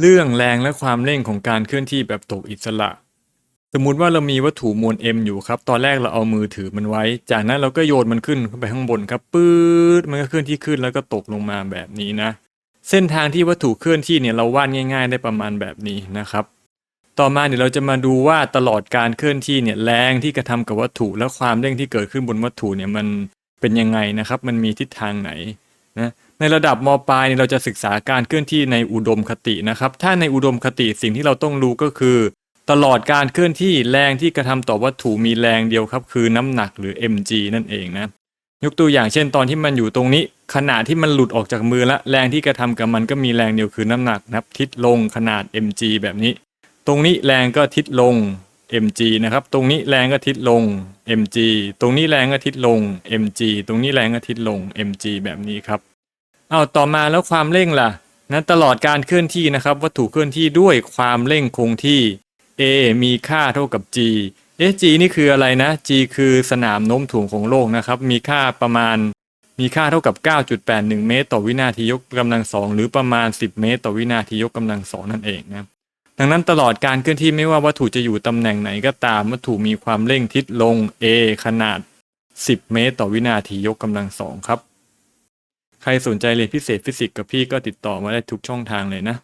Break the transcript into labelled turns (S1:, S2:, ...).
S1: เรื่องแรงและความเร่งของการเคลื่อนที่แบบตกอิสระ สมมุติว่าเรามีวัตถุมวล m อยู่ครับ ตอนแรกเราเอามือถือมันไว้ จากนั้นเราก็โยนมันขึ้นไปข้างบนครับปื๊ดมันก็เคลื่อนที่ขึ้นแล้วก็ตกลงมาแบบนี้นะ เส้นทางที่วัตถุเคลื่อนที่เนี่ยเราวาดง่าย ๆ ได้ประมาณแบบนี้นะครับ ต่อมาเดี๋ยวเราจะมาดูว่าตลอดการเคลื่อนที่เนี่ยแรงที่กระทำกับวัตถุและความเร่งที่เกิดขึ้นบนวัตถุเนี่ยมันเป็นยังไงนะครับ มันมีทิศทางไหนนะ ในระดับมปลายเนี่ยเราจะศึกษาการเคลื่อนที่ในอุดมคตินะครับ ถ้าในอุดมคติสิ่งที่เราต้องรู้ก็คือ ตลอดการเคลื่อนที่แรงที่กระทำต่อวัตถุมีแรงเดียวครับ คือน้ำหนักหรือ mg นั่นเองนะยกตัวอย่างเช่นตอนที่มันอยู่ตรงนี้ ขณะที่มันหลุดออกจากมือละแรงที่กระทำกับมันก็มีแรงเดียวคือน้ำหนักนะครับทิศลงขนาด mg แบบนี้ ตรงนี้แรงก็ทิศลง mg นะครับ ตรงนี้แรงก็ทิศลง mg ตรงนี้แรงก็ทิศลง mg ตรงนี้แรงก็ทิศลง mg แบบนี้ครับ เอาต่อมาแล้วความเร่งล่ะนะตลอดการเคลื่อนที่นะครับ วัตถุเคลื่อนที่ด้วยความเร่งคงที่ a มีค่าเท่ากับ g เอ๊ะ g นี่คืออะไรนะ g คือสนามโน้มถ่วงของโลกนะครับ มีค่าประมาณ มีค่าเท่ากับ 9.81 เมตร ต่อวินาทียกกำลังสองหรือประมาณ 10 เมตร ต่อวินาทียกกำลังสองนั่นเองนะดังนั้นตลอดการเคลื่อนที่ไม่ว่าวัตถุจะอยู่ตำแหน่งไหนก็ตามวัตถุมีความเร่งทิศลง a ขนาด 10 เมตร ต่อวินาทียกกำลังสองครับ ใครสนใจเรียนพิเศษฟิสิกส์กับพี่ก็ติดต่อมาได้ทุกช่องทางเลยนะ